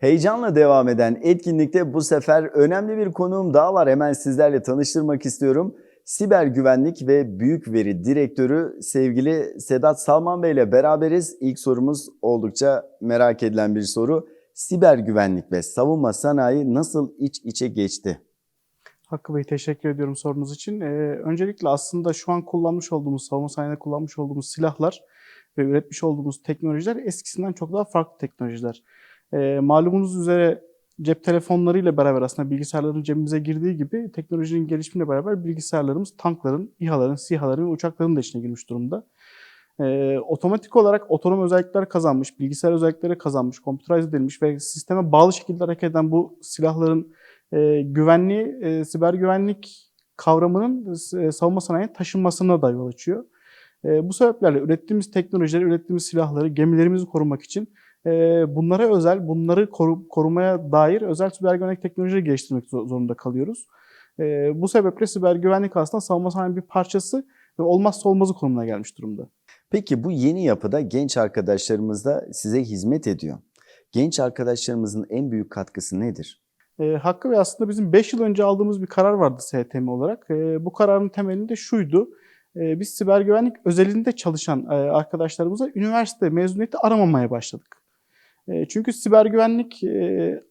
Heyecanla devam eden etkinlikte bu sefer önemli bir konuğum daha var. Hemen sizlerle tanıştırmak istiyorum. Siber Güvenlik ve Büyük Veri Direktörü sevgili Sedat Salman Bey ile beraberiz. İlk sorumuz oldukça merak edilen bir soru. Siber güvenlik ve savunma sanayi nasıl iç içe geçti? Hakkı Bey teşekkür ediyorum sorunuz için. Ee, öncelikle aslında şu an kullanmış olduğumuz, savunma sanayinde kullanmış olduğumuz silahlar ve üretmiş olduğumuz teknolojiler eskisinden çok daha farklı teknolojiler. Ee, malumunuz üzere cep telefonlarıyla beraber aslında bilgisayarların cebimize girdiği gibi teknolojinin gelişimiyle beraber bilgisayarlarımız tankların, İHA'ların, SİHA'ların ve uçakların da içine girmiş durumda. Ee, otomatik olarak otonom özellikler kazanmış, bilgisayar özellikleri kazanmış, computerize edilmiş ve sisteme bağlı şekilde hareket eden bu silahların e, güvenliği, e, siber güvenlik kavramının e, savunma sanayine taşınmasına da yol açıyor. E, bu sebeplerle ürettiğimiz teknolojileri, ürettiğimiz silahları, gemilerimizi korumak için e, bunlara özel, bunları koru, korumaya dair özel siber güvenlik teknolojileri geliştirmek zor- zorunda kalıyoruz. E, bu sebeple siber güvenlik aslında savunma sanayinin bir parçası ve olmazsa olmazı konumuna gelmiş durumda. Peki bu yeni yapıda genç arkadaşlarımız da size hizmet ediyor. Genç arkadaşlarımızın en büyük katkısı nedir? E, Hakkı ve aslında bizim 5 yıl önce aldığımız bir karar vardı STM olarak. E, bu kararın temelinde şuydu. E, biz siber güvenlik özelinde çalışan e, arkadaşlarımıza üniversite mezuniyeti aramamaya başladık. E, çünkü siber güvenlik e,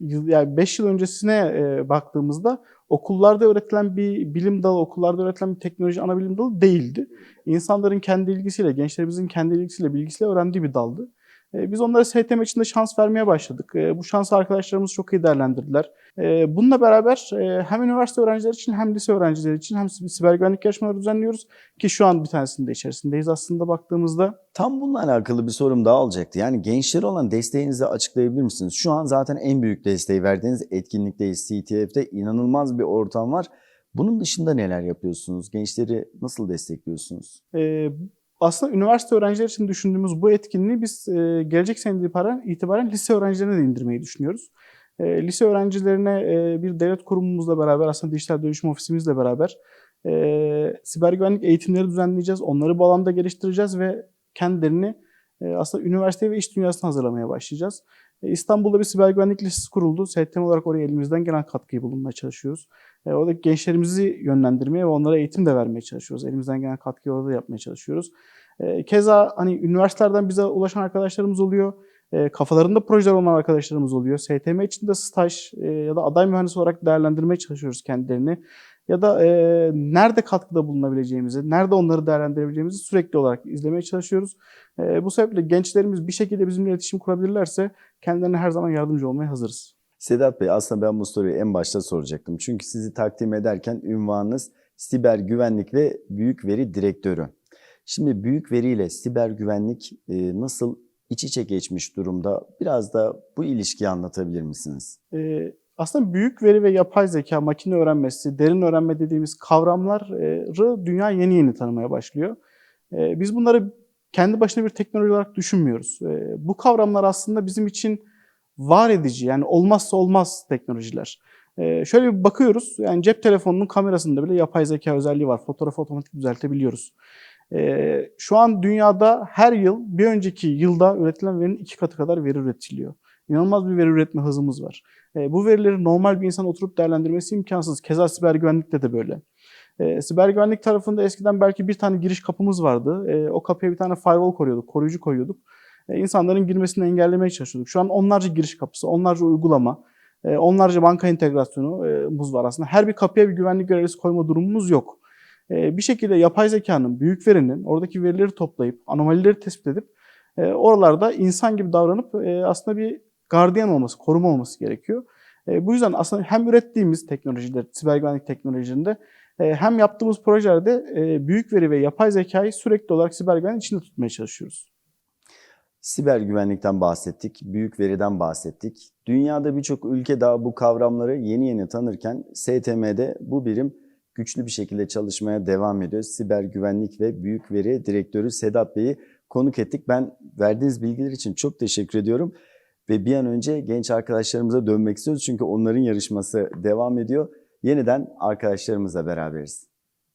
yani 5 yıl öncesine e, baktığımızda okullarda öğretilen bir bilim dalı, okullarda öğretilen bir teknoloji ana bilim dalı değildi. İnsanların kendi ilgisiyle, gençlerimizin kendi ilgisiyle, bilgisiyle öğrendiği bir daldı. E, Biz onlara STM içinde şans vermeye başladık. E, Bu şansı arkadaşlarımız çok iyi değerlendirdiler. E, Bununla beraber hem üniversite öğrencileri için hem lise öğrencileri için hem siber güvenlik yarışmaları düzenliyoruz. Ki şu an bir tanesinin de içerisindeyiz aslında baktığımızda. Tam bununla alakalı bir sorum daha olacaktı. Yani gençlere olan desteğinizi açıklayabilir misiniz? Şu an zaten en büyük desteği verdiğiniz etkinlikteyiz. CTF'de inanılmaz bir ortam var. Bunun dışında neler yapıyorsunuz? Gençleri nasıl destekliyorsunuz? E, Aslında üniversite öğrencileri için düşündüğümüz bu etkinliği biz e, gelecek seneden itibaren, itibaren lise öğrencilerine de indirmeyi düşünüyoruz. E, Lise öğrencilerine e, bir devlet kurumumuzla beraber, aslında dijital dönüşüm ofisimizle beraber e, siber güvenlik eğitimleri düzenleyeceğiz. Onları bu alanda geliştireceğiz ve kendilerini e, aslında üniversite ve iş dünyasına hazırlamaya başlayacağız. E, İstanbul'da bir siber güvenlik lisesi kuruldu. STM olarak oraya elimizden gelen katkıyı bulunmaya çalışıyoruz. E, oradaki gençlerimizi yönlendirmeye ve onlara eğitim de vermeye çalışıyoruz. Elimizden gelen katkıyı orada yapmaya çalışıyoruz. E, keza hani üniversitelerden bize ulaşan arkadaşlarımız oluyor. E, kafalarında projeler olan arkadaşlarımız oluyor. STM içinde staj e, ya da aday mühendis olarak değerlendirmeye çalışıyoruz kendilerini. Ya da e, nerede katkıda bulunabileceğimizi, nerede onları değerlendirebileceğimizi sürekli olarak izlemeye çalışıyoruz. E, bu sebeple gençlerimiz bir şekilde bizimle iletişim kurabilirlerse kendilerine her zaman yardımcı olmaya hazırız. Sedat Bey aslında ben bu soruyu en başta soracaktım. Çünkü sizi takdim ederken ünvanınız siber güvenlik ve büyük veri direktörü. Şimdi büyük veri ile siber güvenlik e, nasıl iç içe geçmiş durumda? Biraz da bu ilişkiyi anlatabilir misiniz? Ee, aslında büyük veri ve yapay zeka, makine öğrenmesi, derin öğrenme dediğimiz kavramları dünya yeni yeni tanımaya başlıyor. Ee, biz bunları kendi başına bir teknoloji olarak düşünmüyoruz. Ee, bu kavramlar aslında bizim için var edici, yani olmazsa olmaz teknolojiler. Ee, şöyle bir bakıyoruz, yani cep telefonunun kamerasında bile yapay zeka özelliği var. Fotoğrafı otomatik düzeltebiliyoruz. Şu an dünyada her yıl bir önceki yılda üretilen verinin iki katı kadar veri üretiliyor. İnanılmaz bir veri üretme hızımız var. E, bu verileri normal bir insan oturup değerlendirmesi imkansız. Keza siber güvenlikte de böyle. E, siber güvenlik tarafında eskiden belki bir tane giriş kapımız vardı. E, o kapıya bir tane firewall koruyorduk, koruyucu koyuyorduk. E, insanların girmesini engellemeye çalışıyorduk. Şu an onlarca giriş kapısı, onlarca uygulama, e, onlarca banka integrasyonumuz var aslında. Her bir kapıya bir güvenlik görevlisi koyma durumumuz yok. E, bir şekilde yapay zekanın, büyük verinin oradaki verileri toplayıp, anomalileri tespit edip e, oralarda insan gibi davranıp e, aslında bir gardiyan olması, koruma olması gerekiyor. E, bu yüzden aslında hem ürettiğimiz teknolojiler, siber güvenlik teknolojilerinde e, hem yaptığımız projelerde e, büyük veri ve yapay zekayı sürekli olarak siber güvenlik içinde tutmaya çalışıyoruz. Siber güvenlikten bahsettik, büyük veriden bahsettik. Dünyada birçok ülke daha bu kavramları yeni yeni tanırken STM'de bu birim güçlü bir şekilde çalışmaya devam ediyor. Siber güvenlik ve büyük veri direktörü Sedat Bey'i konuk ettik. Ben verdiğiniz bilgiler için çok teşekkür ediyorum. Ve bir an önce genç arkadaşlarımıza dönmek istiyoruz çünkü onların yarışması devam ediyor. Yeniden arkadaşlarımızla beraberiz.